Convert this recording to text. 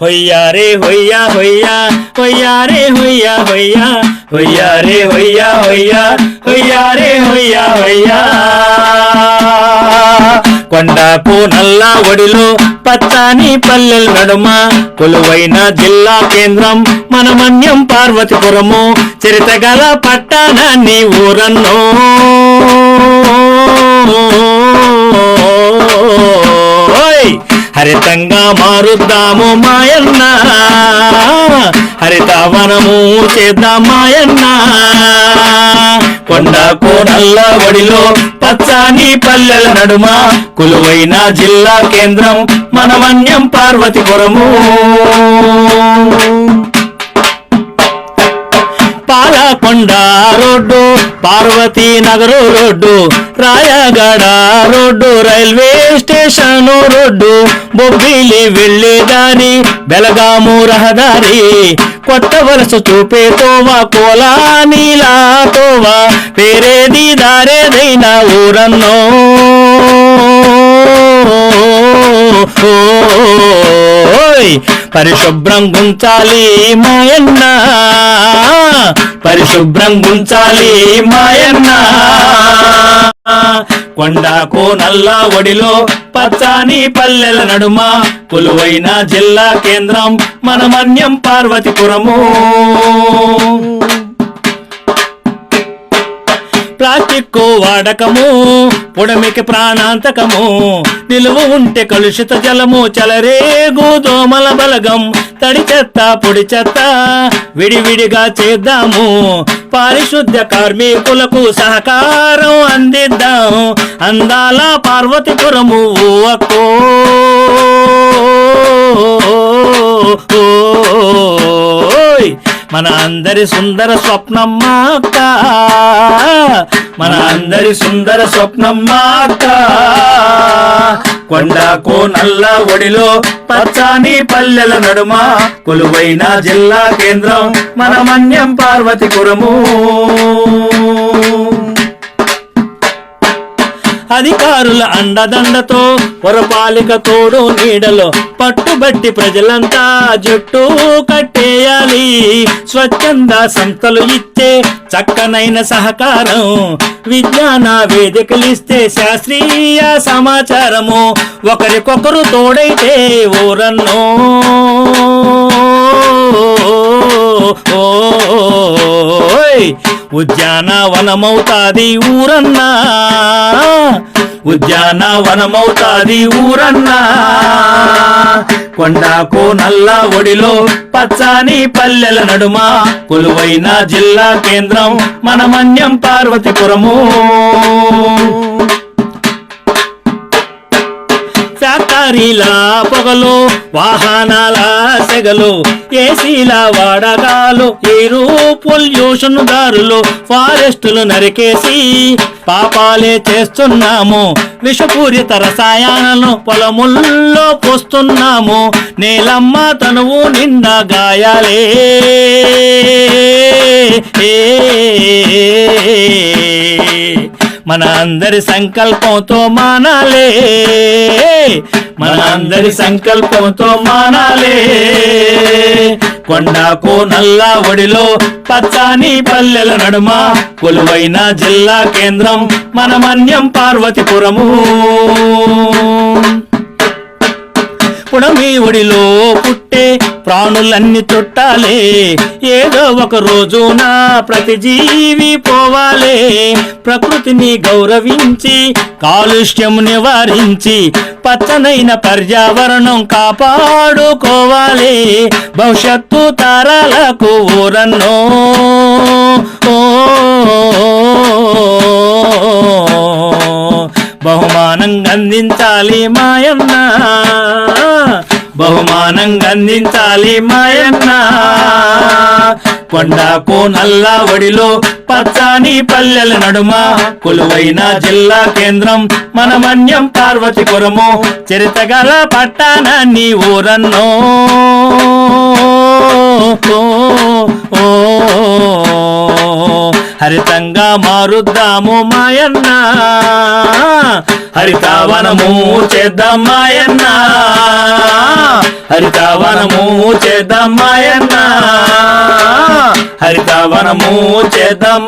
హొయ్యా రే హొయ్యా హొయ్యా హొయ్యా రే హొయ్యా హొయ్యా హొయ్యా రే హొయ్యా హొయ్యా హొయ్యా రే హొయ్యా హొయ్యా. కొండకు నల్ల ఒడిలో పత్తాని పల్లెల నడుమ కొలువైన జిల్లా కేంద్రం మనమన్యం పార్వతీపురము చరిత గల పట్టణాన్ని ఊరన్నో. హరితంగా మారుద్దాము మాయన్న. హరితవనము చేద్దాం మాయన్న. కొండ కోడల్ల ఒడిలో పచ్చని పల్లెల నడుమ కులువైన జిల్లా కేంద్రం మన పార్వతిపురము. కొండ road Parvathi Nagar road Rayagada road railway station road Bobbili వెళ్ళేదారి Belagam రహదారి కొత్త వలస చూపే తోవా కోలా నీలా తోవా పేరేది దారేదైనా ఊరన్నో. పరిశుభ్రం గుంచాలి మాయన్న. పరిశుభ్రం గుంచాలి మాయన్న. కొండకు నల్ల ఒడిలో పచ్చాని పల్లెల నడుమ కొలువైన జిల్లా కేంద్రం మన మన్యం పార్వతీపురము. ప్లాస్టిక్ వాడకము పొడమికి ప్రాణాంతకము నిలువ ఉంటే కలుషిత జలము చలరేగు దోమల బలగం తడి చెత్త పొడి చెత్త విడివిడిగా చేద్దాము పారిశుద్ధ్య కార్మికులకు సహకారం అందిద్దాం అందాల పార్వతీపురము అక్కో మన అందరి సుందర స్వప్నమ్మ మన అందరి సుందర స్వప్నమ్మ కొండాకో నల్ల ఒడిలో పచ్చని పల్లెల నడుమ. కొలువైన జిల్లా కేంద్రం మన మన్యం పార్వతీపురము. అధికారుల అండదండతో పురపాలిక తోడు నీడలో పట్టుబట్టి ప్రజలంతా జుట్టు కట్టేయాలి. స్వచ్ఛంద సంస్థలు ఇచ్చే చక్కనైన సహకారం విజ్ఞాన వేదికలిస్తే శాస్త్రీయ సమాచారము. ఒకరికొకరు తోడైతే ఓరన్నో. ఓయ్ ఉద్యానవనమవుతాది ఊరన్నా. ఉద్యానవనమవుతాది ఊరన్నా. కొండాకు నల్ల ఒడిలో పచ్చాని పల్లెల నడుమ. కొలువైన జిల్లా కేంద్రం మన మన్యం పార్వతీపురము. లారీలా పొగలు వాహనాల సెగలు ఏసీల వాడకాలు ఏరు పొల్యూషన్ దారులు ఫారెస్టులు నరికేసి పాపాలే చేస్తున్నాము. విషపూరిత రసాయనాలను పొలముల్లో పోస్తున్నాము. నేలమ్మ తనువు నిండా గాయాలే. మన అందరి సంకల్పంతో మానాలే. మన అందరి సంకల్పంతో మానాలే. కొండాకు నల్ల ఒడిలో పచ్చాని పల్లెల నడుమ కొలువైన జిల్లా కేంద్రం మన మన్యం పార్వతీపురము. మీ ఒడిలో పుట్టే ప్రాణులన్నీ చుట్టాలే. ఏదో ఒక రోజున ప్రతి జీవి పోవాలే. ప్రకృతిని గౌరవించి కాలుష్యం నివారించి పచ్చనైన పర్యావరణం కాపాడుకోవాలి. భవిష్యత్తు తరాలకు ఊరన్నో. బహుమానంగా అందించాలి మాయన్న. బహుమానంగా అందించాలి మాయన్న. కొండ నల్ల ఒడిలో పచ్చాని పల్లెల నడుమ. కొలువైన జిల్లా కేంద్రం మన మన్యం పార్వతీపురము చరితగల పట్టణాన్ని ఊరన్నో. ఓ, ఓ, ఓ, హరితంగా మారుద్దాము మాయన్న. హరితావనము చేద్దాం మాయన్న హరితావనము చేద్దాం మాయన్న హరితావనము చేద్దాం